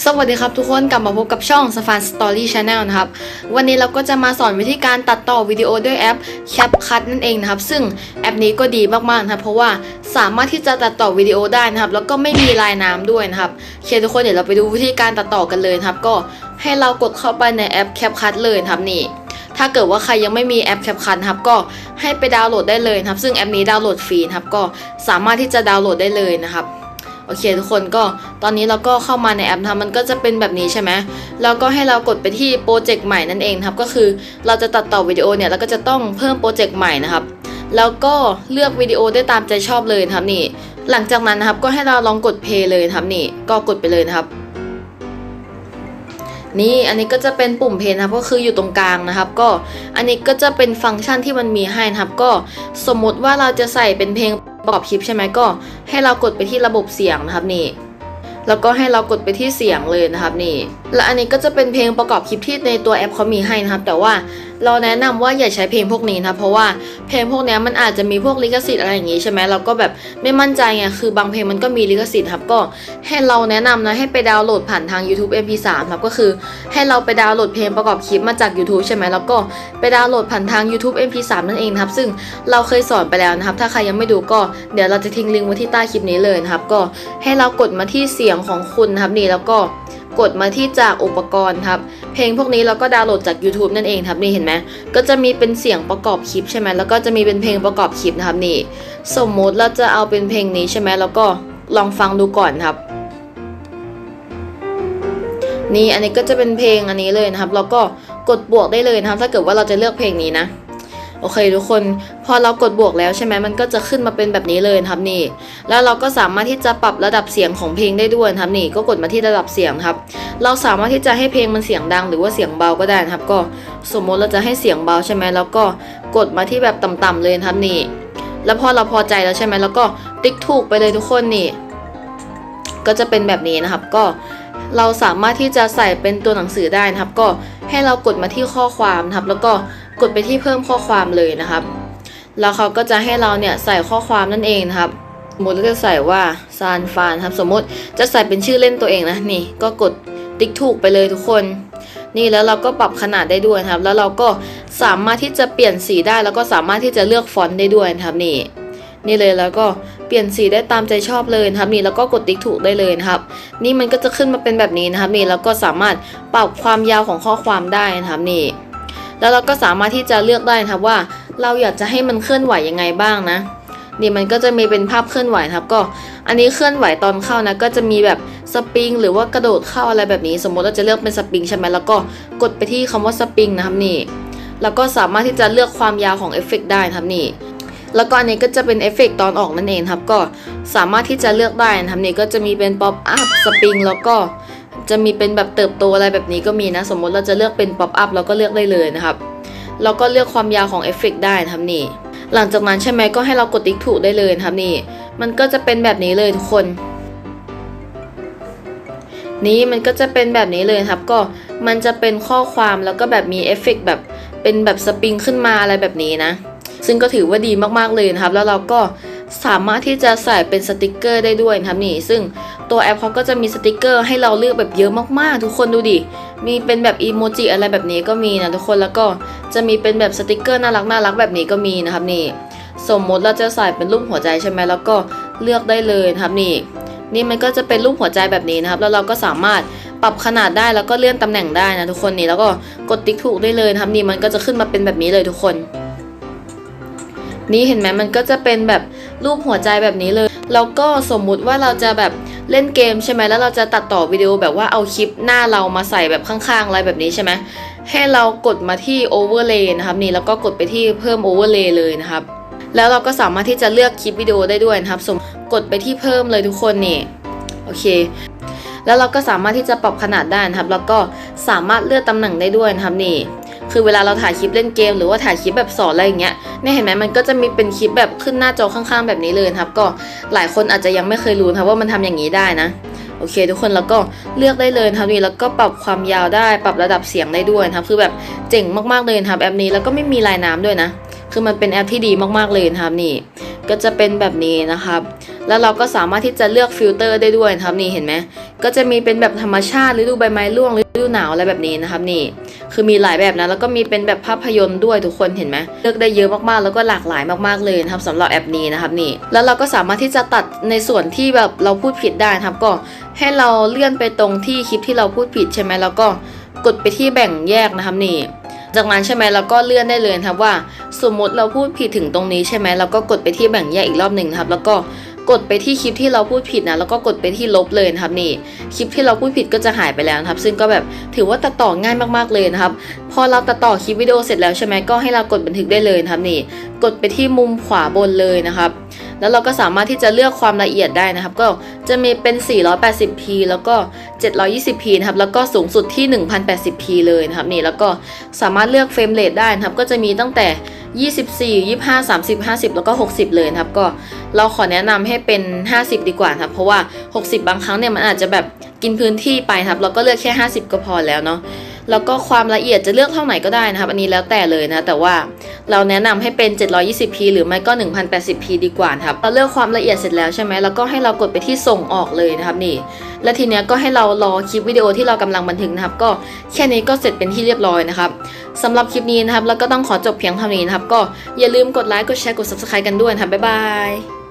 สวัสดีครับทุกคนกลับมาพบกับช่อง s f a n Story Channel นะครับ วันนี้เราก็จะมาสอนวิธีการตัดต่อวิดีโอด้วยแอป CapCut นั่นเองนะครับ ซึ่งแอปนี้ก็ดีมากๆนะครับเพราะว่าสามารถที่จะตัดต่อวิดีโอได้นะครับ แล้วก็ไม่มีลายน้ำด้วยนะครับโอเคทุกคนเดี๋ยวเราไปดูวิธีการตัดต่อกันเลยครับ ก็ให้เรากดเข้าไปในแอป CapCut เลยครับนี่ถ้าเกิดว่าใครยังไม่มีแอป CapCut นะครับก็ให้ไปดาวน์โหลดได้เลยครับ ซึ่งแอปนี้ดาวน์โหลดฟรีครับก็สามารถที่จะดาวน์โหลดได้เลยนะครับ โอเค ทุกคนก็ตอนนี้เราก็เข้ามาในแอปนะมันก็จะเป็นแบบนี้ใช่ไหมแล้วก็ให้เรากดไปที่โปรเจกต์ใหม่นั่นเองครับก็คือเราจะตัดต่อวิดีโอเนี่ยเราก็จะต้องเพิ่มโปรเจกต์ใหม่นะครับแล้วก็เลือกวิดีโอได้ตามใจชอบเลยครับนี่ หลังจากนั้นนะครับก็ให้เราลองกดเพลย์เลยครับนี่ก็กดไปเลยนะครับ นี่อันนี้ก็จะเป็นปุ่มเพลย์นะครับก็คืออยู่ตรงกลางนะครับ ก็อันนี้ก็จะเป็นฟังก์ชันที่มันมีให้นะครับ ก็สมมติว่าเราจะใส่เป็นเพลง ประกอบคลิปใช่ไหมก็ให้เรากดไปที่ระบบเสียงนะครับนี่ แล้วก็ให้เรากดไปที่เสียงเลยนะครับนี่ และอันนี้ก็จะเป็นเพลงประกอบคลิปที่ในตัวแอปเขามีให้นะครับ แต่ว่าเราแนะนำว่าอย่าใช้เพลงพวกนี้นะเพราะว่าเพลงพวกนี้มันอาจจะมีพวกลิขสิทธิ์อะไรอย่างงี้ใช่ไหมเราก็แบบไม่มั่นใจไงคือบางเพลงมันก็มีลิขสิทธิ์ครับก็ให้เราแนะนำนะให้ไปดาวน์โหลดผ่านทาง YouTube MP3 ครับก็คือ ให้เราไปดาวน์โหลดเพลงประกอบคลิปมาจาก YouTube ใช่ไหมแล้วก็ไปดาวน์โหลดผ่านทาง YouTube MP3 นั่นเองครับซึ่งเราเคยสอนไปแล้วนะครับ ถ้าใครยังไม่ดูก็เดี๋ยวเราจะทิ้งลิงก์ไว้ที่ใต้คลิปนี้เลยนะครับก็ให้เรากดมาที่เสียงของคุณนะครับนี่แล้วก็ กดมาที่จากอุปกรณ์ครับ เพลงพวกนี้เราก็ดาวน์โหลดจาก YouTube นั่นเองครับนี่เห็นไหมก็จะมีเป็นเสียงประกอบคลิปใช่ไหมแล้วก็จะมีเป็นเพลงประกอบคลิปนะครับนี่ สมมุติเราจะเอาเป็นเพลงนี้ใช่ไหมแล้วก็ลองฟังดูก่อนครับ นี่อันนี้ก็จะเป็นเพลงอันนี้เลยนะครับ แล้วก็กดบวกได้เลยนะครับ ถ้าเกิดว่าเราจะเลือกเพลงนี้นะ โอเค ทุกคนพอเรากดบวกแล้วใช่ไหมมันก็จะขึ้นมาเป็นแบบนี้เลยครับนี่ แล้วเราก็สามารถที่จะปรับระดับเสียงของเพลงได้ด้วยครับนี่ก็กดมาที่ระดับเสียงครับ เราสามารถที่จะให้เพลงมันเสียงดังหรือว่าเสียงเบาก็ได้ครับ ก็สมมติเราจะให้เสียงเบาใช่ไหมแล้วก็กดมาที่แบบต่ำๆเลยครับนี่ แล้วพอเราพอใจแล้วใช่ไหมแล้วก็ติ๊กถูกไปเลยทุกคนนี่ ก็จะเป็นแบบนี้นะครับก็เราสามารถที่จะใส่เป็นตัวหนังสือได้นะครับ ก็ให้เรากดมาที่ข้อความนะครับ แล้วก็ กดไปที่เพิ่มข้อความเลยนะครับ แล้วเขาก็จะให้เราเนี่ยใส่ข้อความนั่นเองนะครับสมมติเราจะใส่ว่าซานฟานครับ สมมติจะใส่เป็นชื่อเล่นตัวเองนะนี่ ก็กดติ๊กถูกไปเลยทุกคน นี่แล้วเราก็ปรับขนาดได้ด้วยครับ แล้วเราก็สามารถที่จะเปลี่ยนสีได้ แล้วก็สามารถที่จะเลือกฟอนต์ได้ด้วยครับนี่นี่เลยแล้วก็เปลี่ยนสีได้ตามใจชอบเลยนะครับนี่แล้วก็กดติ๊กถูกได้เลยนะครับ นี่มันก็จะขึ้นมาเป็นแบบนี้นะครับนี่แล้วก็สามารถปรับความยาวของข้อความได้นะครับนี่ แล้วเราก็สามารถที่จะเลือกได้นะครับว่า เราอยากจะให้มันเคลื่อนไหวยังไงบ้างนะนี่มันก็จะมีเป็นภาพเคลื่อนไหวครับก็ อันนี้เคลื่อนไหวตอนเข้านะก็จะมีแบบสปริงหรือว่ากระโดดเข้าอะไรแบบนี้ สมมติเราจะเลือกเป็นสปริงใช่ไหมแล้วก็กดไปที่คำว่าสปริงนะครับนี่แล้วก็สามารถที่จะเลือกความยาวของเอฟเฟกต์ได้นะครับนี่แล้วก็อันนี้ก็จะเป็นเอฟเฟกต์ตอนออกนั่นเองครับก็สามารถที่จะเลือกได้นะครับนี่ก็จะมีเป็นป๊อปอัพสปริงแล้วก็ จะมีเป็นแบบเติบโตอะไรแบบนี้ก็มีนะ สมมติเราจะเลือกเป็นป๊อปอัพเราก็เลือกได้เลยนะครับแล้วก็เลือกความยาวของเอฟเฟกต์ได้นะครับนี่ หลังจากนั้นใช่ไหมก็ให้เรากดติ๊กถูกได้เลยนะครับนี่ มันก็จะเป็นแบบนี้เลยทุกคน นี่มันก็จะเป็นแบบนี้เลยครับ ก็มันจะเป็นข้อความแล้วก็แบบมีเอฟเฟกต์แบบเป็นแบบสปริงขึ้นมาอะไรแบบนี้นะ ซึ่งก็ถือว่าดีมากๆเลยนะครับ แล้วเราก็ สามารถที่จะใส่เป็นสติกเกอร์ได้ด้วยนะครับนี่ ซึ่งตัวแอปเขาก็จะมีสติกเกอร์ให้เราเลือกแบบเยอะมากๆ ทุกคนดูดิ มีเป็นแบบอีโมจิอะไรแบบนี้ก็มีนะทุกคนแล้วก็จะมีเป็นแบบสติกเกอร์น่ารักน่ารักแบบนี้ก็มีนะครับนี่ สมมติเราจะใส่เป็นรูปหัวใจใช่ไหมแล้วก็เลือกได้เลยนะครับนี่ นี่มันก็จะเป็นรูปหัวใจแบบนี้นะครับ แล้วเราก็สามารถปรับขนาดได้แล้วก็เลื่อนตำแหน่งได้นะทุกคนนี่แล้วก็กดติ๊กถูกได้เลยนะครับนี่มันก็จะขึ้นมาเป็นแบบนี้เลยทุกคน นี่เห็นไหมมันก็จะเป็นแบบ รูปหัวใจแบบนี้เลย แล้วก็สมมุติว่าเราจะแบบเล่นเกมใช่ไหมแล้วเราจะตัดต่อวิดีโอแบบว่าเอาคลิปหน้าเรามาใส่แบบข้างๆอะไรแบบนี้ใช่ไหมให้เรากดมาที่ overlay นะครับนี่แล้วก็กดไปที่เพิ่ม overlay เลยนะครับ แล้วเราก็สามารถที่จะเลือกคลิปวิดีโอได้ด้วยนะครับ สมกดไปที่เพิ่มเลยทุกคนนี่โอเค แล้วเราก็สามารถที่จะปรับขนาดได้นะครับ แล้วก็สามารถเลือกตำแหน่งได้ด้วยนะครับนี่ คือเวลาเราถ่ายคลิปเล่นเกม หรือว่าถ่ายคลิปแบบสอนอะไรอย่างเงี้ยเนี่ยเห็นไหมมันก็จะมีเป็นคลิปแบบขึ้นหน้าจอข้างๆ แบบนี้เลยครับ ก็หลายคนอาจจะยังไม่เคยรู้นะครับว่ามันทำอย่างนี้ได้นะโอเค ทุกคนแล้วก็เลือกได้เลยครับนี่แล้วก็ปรับความยาวได้ปรับระดับเสียงได้ด้วยนะครับคือแบบเจ๋งมากๆเลยครับแอปนี้แล้วก็ไม่มีลายน้ำด้วยนะ คือมันเป็นแอปที่ดีมากๆเลยครับนี่ ก็จะเป็นแบบนี้นะครับ แล้วเราก็สามารถที่จะเลือกฟิลเตอร์ได้ด้วยนะครับนี่เห็นไหมก็จะมีเป็นแบบธรรมชาติฤดูใบไม้ร่วงฤดูหนาวอะไรแบบนี้นะครับนี่ คือมีหลายแบบนะแล้วก็มีเป็นแบบภาพยนตร์ด้วยทุกคนเห็นไหมเลือกได้เยอะมากๆ แล้วก็หลากหลายมากๆเลยนะครับสำหรับแอปนี้นะครับนี่ แล้วเราก็สามารถที่จะตัดในส่วนที่แบบเราพูดผิดได้นะครับก็ให้เราเลื่อนไปตรงที่คลิปที่เราพูดผิดใช่ไหมแล้วก็กดไปที่แบ่งแยกนะครับนี่จากนั้นใช่ไหมเราก็เลื่อนได้เลยนะครับว่า สมมติเราพูดผิดถึงตรงนี้ใช่ไหมเราก็กดไปที่แบ่งแยกอีกรอบหนึ่งนะครับ แล้วก็ กดไปที่คลิปที่เราพูดผิดนะแล้วก็กดไปที่ลบเลยนะครับนี่คลิปที่เราพูดผิดก็จะหายไปแล้วนะครับ ซึ่งก็แบบถือว่าตัดต่อง่ายมากๆเลยนะครับ พอเราตัดต่อคลิปวิดีโอเสร็จแล้วใช่ไหมก็ให้เรากดบันทึกได้เลยนะครับนี่ กดไปที่มุมขวาบนเลยนะครับ แล้วเราก็สามารถที่จะเลือกความละเอียดได้นะครับ ก็จะมีเป็น 480p แล้วก็ 720p นะครับแล้วก็สูงสุดที่ 1080p เลยนะครับนี่แล้วก็สามารถเลือกเฟรมเรทได้นะครับก็จะมีตั้งแต่ 24 25 30 50 แล้วก็ 60 เลยนะครับ ก็เราขอแนะนำให้เป็น 50 ดีกว่าครับ เพราะว่า 60 บางครั้งเนี่ยมันอาจจะแบบกินพื้นที่ไปครับ เราก็เลือกแค่ 50 ก็พอแล้วเนาะ แล้วก็ความละเอียดจะเลือกเท่าไหร่ก็ได้นะครับ อันนี้แล้วแต่เลยนะ แต่ว่าเราแนะนำให้เป็น 720p หรือไม่ก็ 1080p ดีกว่าครับเราเลือกความละเอียดเสร็จแล้วใช่ไหมแล้วก็ให้เรากดไปที่ส่งออกเลยนะครับนี่ และทีเนี้ยก็ให้เรารอคลิปวิดีโอที่เรากำลังบันทึกนะครับ ก็แค่นี้ก็เสร็จเป็นที่เรียบร้อยนะครับสำหรับคลิปนี้นะครับแล้วก็ต้องขอจบเพียงเท่านี้นะครับ ก็อย่าลืมกดไลค์กดแชร์กด subscribe กันด้วยนะครับบ๊ายบาย